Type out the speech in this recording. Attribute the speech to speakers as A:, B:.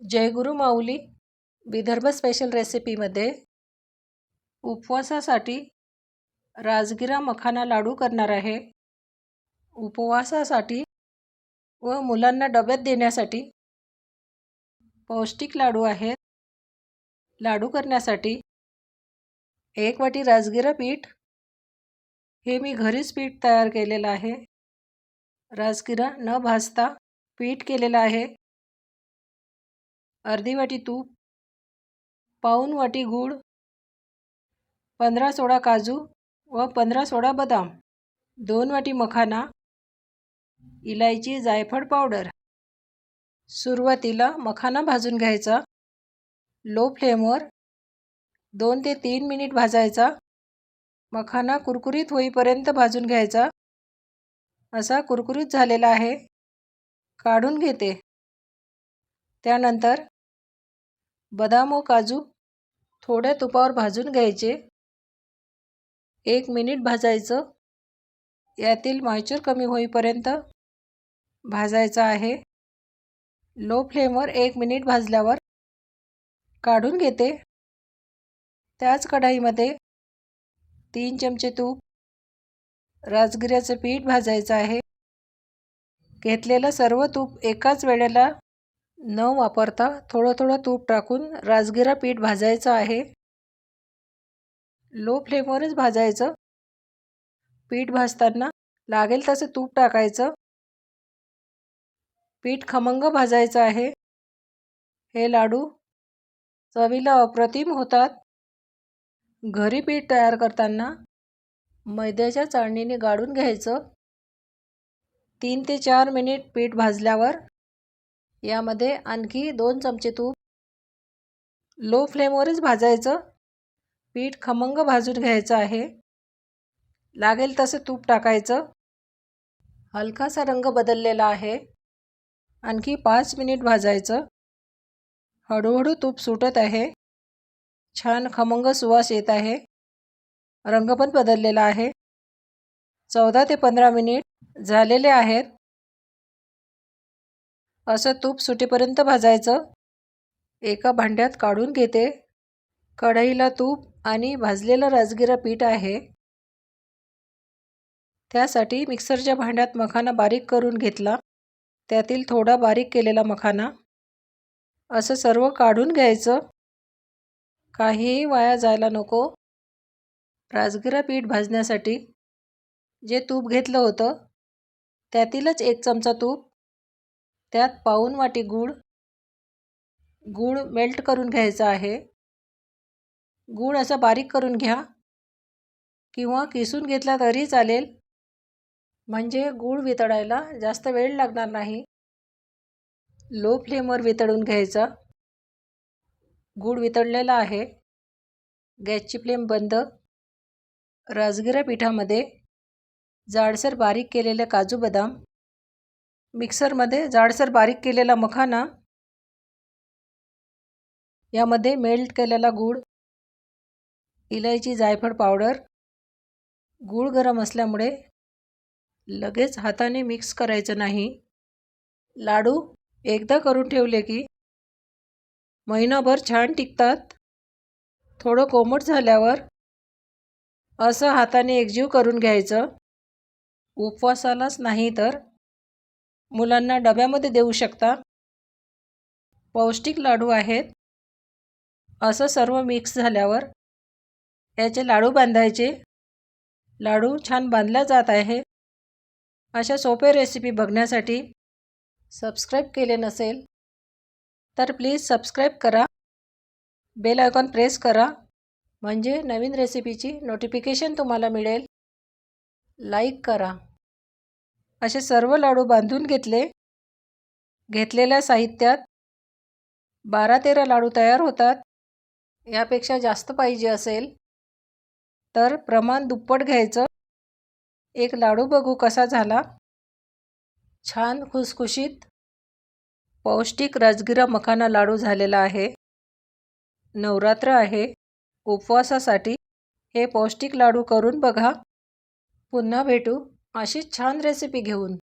A: जय गुरु माऊली. Vidarbha special रेसिपीमध्ये उपवासासाठी राजगिरा मखाना लाडू करणार आहे. उपवासासाठी व मुलांना डब्यात देण्यासाठी पौष्टिक लाडू आहेत. लाडू करण्यासाठी एक वाटी राजगिरा पीठ. हे मी घरीच पीठ तयार केलेलं आहे. राजगिरा न भाजता पीठ केलेलं आहे. अर्धी वाटी तूप पाऊन वाटी गूळ पंधरा सोळा काजू व पंधरा सोळा बदाम दोन वाटी मखाना इलायची जायफळ पावडर. सुरुवातीला मखाना भाजून घ्यायचा. लो फ्लेमवर दोन ते तीन मिनिट भाजायचा. मखाना कुरकुरीत होईपर्यंत भाजून घ्यायचा. असा कुरकुरीत झालेला आहे. काढून घेते. त्यानंतर बदाम व काजू थोड्या तुपावर भाजून घ्यायचे. एक मिनिट भाजायचं. यातील मॉइचर कमी होईपर्यंत भाजायचं आहे. लो फ्लेमवर एक मिनिट भाजल्यावर काढून घेते. त्याच कढाईमध्ये तीन चमचे तूप राजगिऱ्याचं पीठ भाजायचं आहे. घेतलेलं सर्व तूप एकाच वेळेला न वापरता थोडं थोडं तूप टाकून राजगिरा पीठ भाजायचं आहे. लो फ्लेमवरच भाजायचं. पीठ भाजताना लागेल तसं तूप टाकायचं. पीठ खमंग भाजायचं आहे. हे लाडू चवीला अप्रतिम होतात. घरी पीठ तयार करताना मैद्याच्या चाळणीने गाळून घ्यायचं. तीन ते चार मिनिट पीठ भाजल्यावर यामध्ये आणखी दोन चमचे तूप लो फ्लेमवरच भाजायचं पीठ खमंग भाजून घ्यायचं आहे. लागेल तसं तूप टाकायचं. हलकासा रंग बदललेला आहे. आणखी पाच मिनिट भाजायचं. हळूहळू तूप सुटत आहे. छान खमंग सुवास येत आहे. रंग पण बदललेला आहे. चौदा ते पंधरा मिनिट झालेले आहेत. असं तूप सुटेपर्यंत भाजायचं. एका भांड्यात काढून घेते. कढईला तूप आणि भाजलेलं राजगिरा पीठ आहे. त्यासाठी मिक्सरच्या भांड्यात मखाना बारीक करून घेतला. त्यातील थोडा बारीक केलेला मखाना. असं सर्व काढून घ्यायचं. काहीही वाया जायला नको. राजगिरा पीठ भाजण्यासाठी जे तूप घेतलं होतं त्यातीलच एक चमचा तूप. त्यात पाऊन वाटी गूळ गूळ मेल्ट करून घ्यायचा आहे. गूळ असा बारीक करून घ्या. किंवा किसून घेतला तरी चालेल. म्हणजे गूळ वितळायला जास्त वेळ लागणार नाही. लो फ्लेमवर वितळून घ्यायचा. गूळ वितळलेला आहे. गॅसची फ्लेम बंद. राजगिरा पिठामध्ये जाडसर बारीक केलेले काजू बदाम. मिक्सरमध्ये जाडसर बारीक केलेला मखाना यामध्ये मेल्ट केलेला गूळ इलायची जायफळ पावडर गूळ गरम असल्यामुळे लगेच हाताने मिक्स करायचं नाही. लाडू एकदा करून ठेवले की महिनाभर छान टिकतात. थोडं कोमट झाल्यावर असं हाताने एकजीव करून घ्यायचं. उपवासालाच नाही तर मुलांना डब्यामध्ये देऊ शकता. पौष्टिक लाडू आहेत. असं सर्व मिक्स झाल्यावर याचे लाडू बांधायचे. लाडू छान बांधला जात आहे. अशा सोपे रेसिपी बघण्यासाठी सबस्क्राईब केले नसेल तर प्लीज सबस्क्राईब करा. बेल आयकॉन प्रेस करा. म्हणजे नवीन रेसिपीची नोटिफिकेशन तुम्हाला मिळेल. लाईक करा. असे सर्व लाडू बांधून घेतले. घेतलेल्या साहित्यात बारा तेरा लाडू तयार होतात. यापेक्षा जास्त पाहिजे असेल तर प्रमाण दुप्पट घ्यायचं. एक लाडू बघू कसा झाला. छान खुसखुशीत पौष्टिक राजगिरा मखाना लाडू झालेला आहे. नवरात्र आहे. उपवासासाठी हे पौष्टिक लाडू करून बघा. पुन्हा भेटू. अशीच छान रेसिपी घेऊन